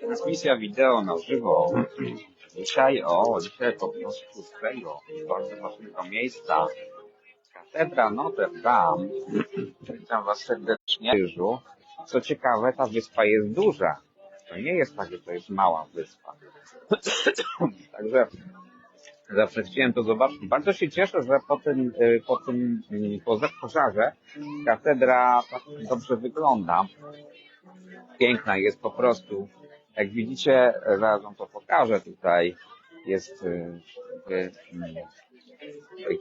Transmisja wideo na żywo. Dzisiaj, o, dzisiaj po prostu z tego, bardzo ważnego miejsca. Katedra Notre Dame. Witam Was serdecznie. Co ciekawe, ta wyspa jest duża. To nie jest tak, że to jest mała wyspa. Także zawsze chciałem to zobaczyć. Bardzo się cieszę, że po tym, y, po tym y, po pożarze katedra tak dobrze wygląda. Piękna jest po prostu. Jak widzicie, zaraz wam to pokażę tutaj. Jest y,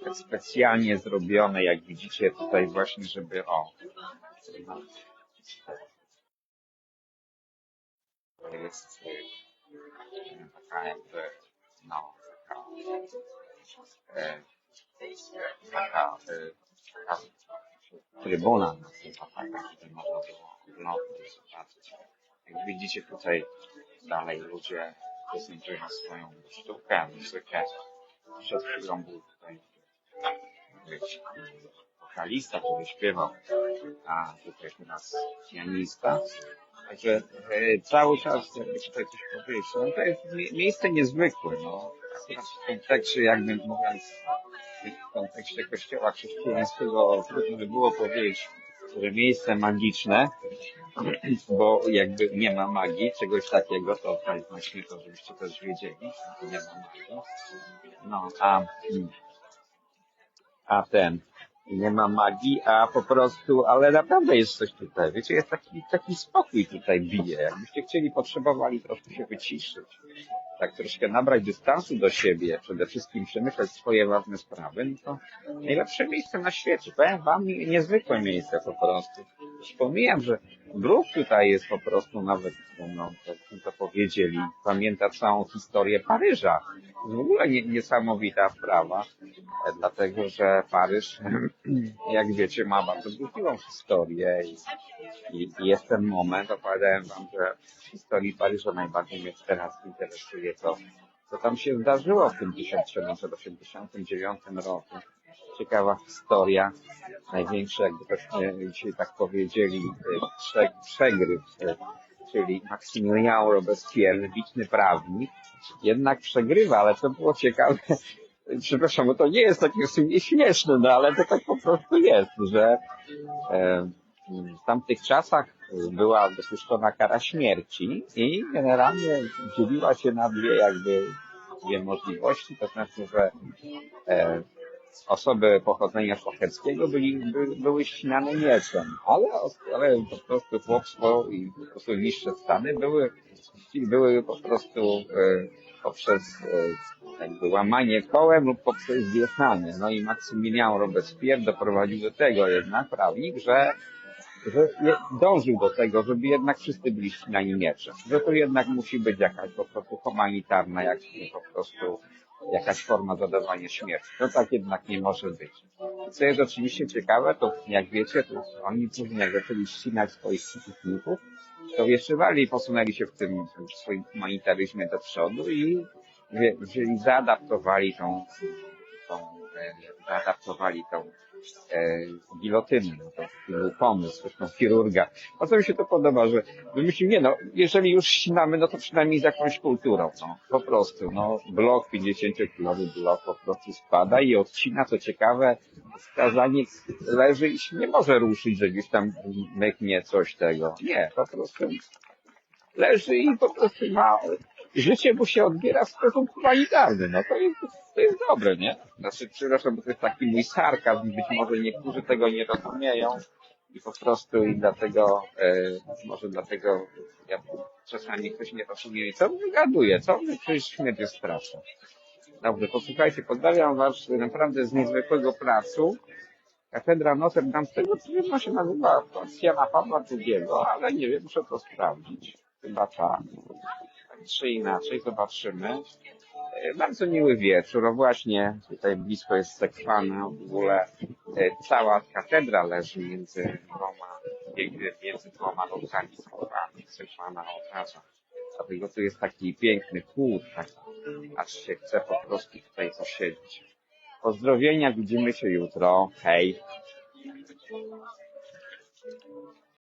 tak specjalnie zrobione, jak widzicie tutaj właśnie, żeby o. Jest taka jakby, no, e, taka, e, taka trybuna nazywa taka, gdzie można było oglądać, zobaczyć. Jak widzicie tutaj dalej ludzie prezentują swoją sztukę, muzykę. Przed chwilą był tutaj być wokalista, który śpiewał, a tutaj teraz pianista. Także e, cały czas, jakby tutaj coś powiedzieć, no to jest mie- miejsce niezwykłe, no. W kontekście, jakby mówiąc, w kontekście kościoła chrześcijańskiego trudno by było powiedzieć, że miejsce magiczne, bo jakby nie ma magii, czegoś takiego, to właśnie to, żebyście też wiedzieli, nie ma magii. No, a, a ten, nie ma magii, a po prostu, ale naprawdę jest coś tutaj, wiecie, jest taki, taki spokój tutaj bije, jakbyście chcieli, potrzebowali troszkę się wyciszyć, tak troszkę nabrać dystansu do siebie, przede wszystkim przemyśleć swoje ważne sprawy, no to najlepsze miejsce na świecie, powiem wam, niezwykłe miejsce po prostu. Wspomniałem, że Grób tutaj jest po prostu nawet, no, bym to powiedzieli, pamięta całą historię Paryża. W ogóle nie, niesamowita sprawa, e, dlatego że Paryż, jak wiecie, ma bardzo burzliwą historię i, i, i jest ten moment, opowiadałem wam, że w historii Paryża najbardziej mnie teraz interesuje to, co tam się zdarzyło w tym 1789 roku. Ciekawa historia, największy, jakby dzisiaj tak powiedzieli, e, prze, przegryw, e, czyli Maximilien Robespierre, wybitny prawnik, jednak przegrywa, ale to było ciekawe, przepraszam, bo to nie jest takie śmieszne, no ale to tak po prostu jest, że w tamtych czasach była dopuszczona kara śmierci i generalnie dzieliła się na dwie jakby dwie możliwości, to znaczy, że e, osoby pochodzenia szlacheckiego byli, by, były ścinane mieczem, ale, ale po prostu chłopstwo i po prostu niższe stany były, były po prostu e, poprzez e, jakby łamanie kołem lub poprzez wieszanie. No i Maksymilian Robespierre doprowadził do tego jednak prawnik, że że dążył do tego, żeby jednak wszyscy byli ścinani mieczem. Że to jednak musi być jakaś po prostu humanitarna, jak po prostu jakaś forma zadawania śmierci. To tak jednak nie może być. Co jest oczywiście ciekawe, to jak wiecie, to oni później jak zaczęli ścinać swoich przeciwników, to jeszcze bardziej posunęli się w tym w swoim humanitaryzmie do przodu i wzię- wzięli, zaadaptowali tą, tą e, zaadaptowali tą e, gilotynę. No to był pomysł zresztą chirurga. Co mi się to podoba, że wymyślił, nie no, jeżeli już ścinamy, no to przynajmniej z jakąś kulturą, no. Po prostu, no, blok, 50-kilowy blok po prostu spada i odcina, co ciekawe, skazaniec leży i nie może ruszyć, że gdzieś tam myknie coś tego. Nie, po prostu leży i po prostu ma, życie mu się odbiera w sposób humanitarny. No to jest, to jest dobre, nie? Znaczy, przepraszam, bo to jest taki mój sarkazm, być może niektórzy tego nie rozumieją i po prostu i dlatego, e, może dlatego ja czasami ktoś nie rozumie i co wygaduje, co przecież śmierć jest straszna. Dobrze, posłuchajcie, pozdrawiam Was naprawdę z niezwykłego placu. Katedra Notre Dame, z tego co wiem, się nazywa Jana Pawła II, ale nie wiem, muszę to sprawdzić. Chyba tak. Czy inaczej, zobaczymy. E, Bardzo miły wieczór. Właśnie tutaj blisko jest Sekwana. W ogóle e, cała katedra leży między dwoma, między dwoma lotami schowami. Sekwana otacza. Dlatego tu jest taki piękny chłód, tak, aż się chce po prostu tutaj posiedzieć. Pozdrowienia, widzimy się jutro. Hej.